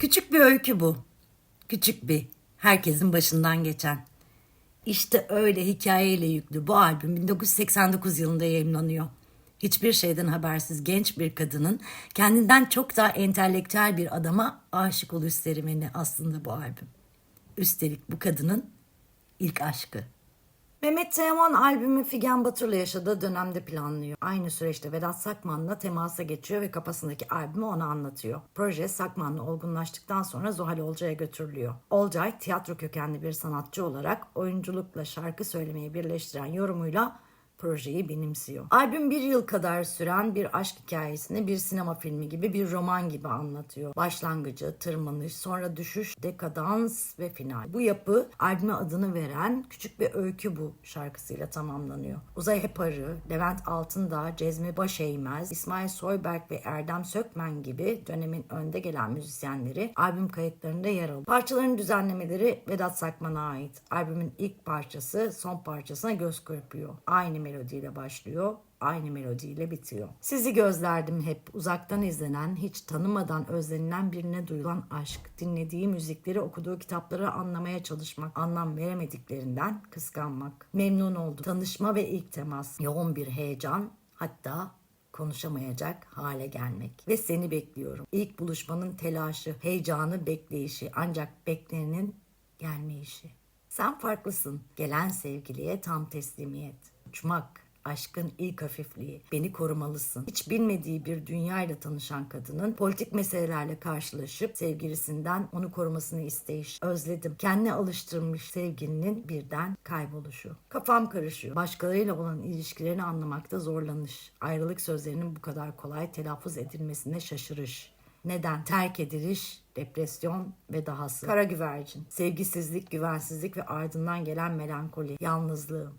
Küçük bir öykü bu. Küçük bir, herkesin başından geçen. İşte öyle hikayeyle yüklü bu albüm 1989 yılında yayınlanıyor. Hiçbir şeyden habersiz genç bir kadının kendinden çok daha entelektüel bir adama aşık oluş serüveni aslında bu albüm. Üstelik bu kadının ilk aşkı. Mehmet Teoman albümü Figen Batur'la yaşadığı dönemde planlıyor. Aynı süreçte Vedat Sakman'la temasa geçiyor ve kafasındaki albümü ona anlatıyor. Proje Sakman'la olgunlaştıktan sonra Zuhal Olcay'a götürülüyor. Olcay tiyatro kökenli bir sanatçı olarak oyunculukla şarkı söylemeyi birleştiren yorumuyla projeyi benimsiyor. Albüm bir yıl kadar süren bir aşk hikayesini bir sinema filmi gibi bir roman gibi anlatıyor. Başlangıcı, tırmanış, sonra düşüş, dekadans ve final. Bu yapı albüme adını veren küçük bir öykü bu şarkısıyla tamamlanıyor. Uzay Heparı, Levent Altındağ, Cezmi Başeğmez, İsmail Soyberg ve Erdem Sökmen gibi dönemin önde gelen müzisyenleri albüm kayıtlarında yer alıyor. Parçaların düzenlemeleri Vedat Sakman'a ait. Albümün ilk parçası son parçasına göz kırpıyor. Aynı melodiyle başlıyor, aynı melodiyle bitiyor. Sizi gözlerdim hep uzaktan izlenen, hiç tanımadan özlenilen birine duyulan aşk. Dinlediği müzikleri, okuduğu kitapları anlamaya çalışmak, anlam veremediklerinden kıskanmak. Memnun oldum. Tanışma ve ilk temas, yoğun bir heyecan, hatta konuşamayacak hale gelmek. Ve seni bekliyorum. İlk buluşmanın telaşı, heyecanı, bekleyişi ancak beklenenin gelmeyişi. Sen farklısın. Gelen sevgiliye tam teslimiyet. Uçmak, aşkın ilk hafifliği. Beni korumalısın. Hiç bilmediği bir dünyayla tanışan kadının politik meselelerle karşılaşıp sevgilisinden onu korumasını isteyiş. Özledim. Kendine alıştırmış sevgilinin birden kayboluşu. Kafam karışıyor. Başkalarıyla olan ilişkilerini anlamakta zorlanış. Ayrılık sözlerinin bu kadar kolay telaffuz edilmesine şaşırış. Neden? Terk ediliş, depresyon ve dahası. Kara güvercin, sevgisizlik, güvensizlik ve ardından gelen melankoli, yalnızlığı,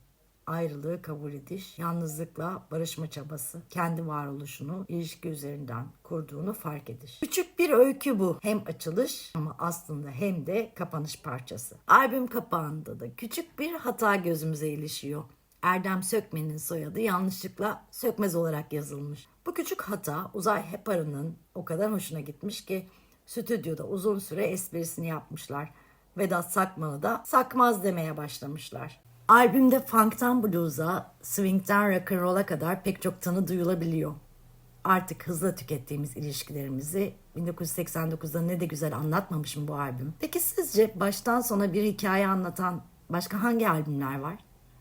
ayrılığı kabul ediş, yalnızlıkla barışma çabası, kendi varoluşunu ilişki üzerinden kurduğunu fark ediş. Küçük bir öykü bu. Hem açılış ama aslında hem de kapanış parçası. Albüm kapağında da küçük bir hata gözümüze ilişiyor. Erdem Sökmen'in soyadı yanlışlıkla Sökmez olarak yazılmış. Bu küçük hata Uzay Heparı'nın o kadar hoşuna gitmiş ki stüdyoda uzun süre esprisini yapmışlar. Vedat Sakman'ı da Sakmaz demeye başlamışlar. Albümde funk'tan blues'a, swing'den rock'n'roll'a kadar pek çok tanı duyulabiliyor. Artık hızla tükettiğimiz ilişkilerimizi 1989'da ne de güzel anlatmamış mı bu albüm? Peki sizce baştan sona bir hikaye anlatan başka hangi albümler var?